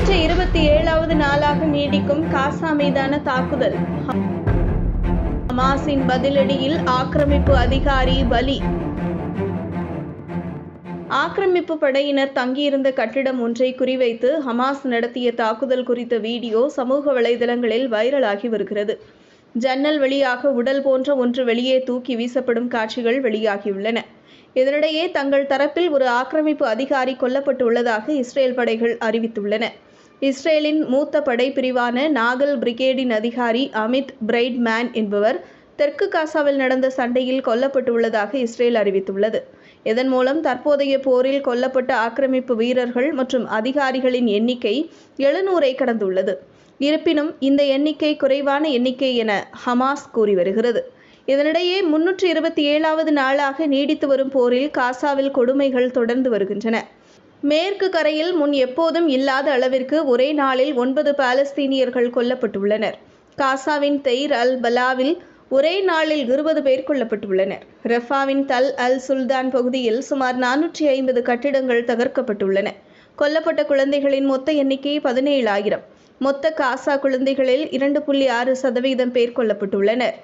நூற்றி இருபத்தி ஏழாவது நாளாக நீடிக்கும் காசா மீதான தாக்குதல். ஹமாஸின் பதிலடியில் ஆக்கிரமிப்பு அதிகாரி பலி. ஆக்கிரமிப்பு படையினர் தங்கியிருந்த கட்டிடம் ஒன்றை குறிவைத்து ஹமாஸ் நடத்திய தாக்குதல் குறித்த வீடியோ சமூக வலைதளங்களில் வைரலாகி வருகிறது. ஜன்னல் வழியாக உடல் போன்ற ஒன்று வெளியே தூக்கி வீசப்படும் காட்சிகள் வெளியாகியுள்ளன. இதனிடையே தங்கள் தரப்பில் ஒரு ஆக்கிரமிப்பு அதிகாரி கொல்லப்பட்டுள்ளதாக இஸ்ரேல் படைகள் அறிவித்துள்ளன. இஸ்ரேலின் மூத்த படைப்பிரிவான நாகல் பிரிகேடின் அதிகாரி அமித் பிரைட்மேன் என்பவர் தெற்கு காசாவில் நடந்த சண்டையில் கொல்லப்பட்டுள்ளதாக இஸ்ரேல் அறிவித்துள்ளது. இதன் மூலம் தற்போதைய போரில் கொல்லப்பட்ட ஆக்கிரமிப்பு வீரர்கள் மற்றும் அதிகாரிகளின் எண்ணிக்கை எழுநூறை கடந்துள்ளது. இருப்பினும் இந்த எண்ணிக்கை குறைவான எண்ணிக்கை என ஹமாஸ் கூறி வருகிறது. இதனிடையே முன்னூற்று இருபத்தி ஏழாவது நாளாக நீடித்து வரும் போரில் காசாவில் கொடுமைகள் தொடர்ந்து வருகின்றன. மேற்கு கரையில் முன் எப்போதும் இல்லாத அளவிற்கு ஒரே நாளில் ஒன்பது பாலஸ்தீனியர்கள் கொல்லப்பட்டுள்ளனர். காசாவின் தெய்ர் அல் பலாவில் ஒரே நாளில் இருபது பேர் கொல்லப்பட்டுள்ளனர். ரஃபாவின் தல் அல் சுல்தான் பகுதியில் சுமார் நானூற்றி ஐம்பது கட்டிடங்கள் தகர்க்கப்பட்டுள்ளன. கொல்லப்பட்ட குழந்தைகளின் மொத்த எண்ணிக்கை பதினேழாயிரம். மொத்த காசா குழந்தைகளில் இரண்டு புள்ளி ஆறு சதவீதம் பேர் கொல்லப்பட்டுள்ளனர்.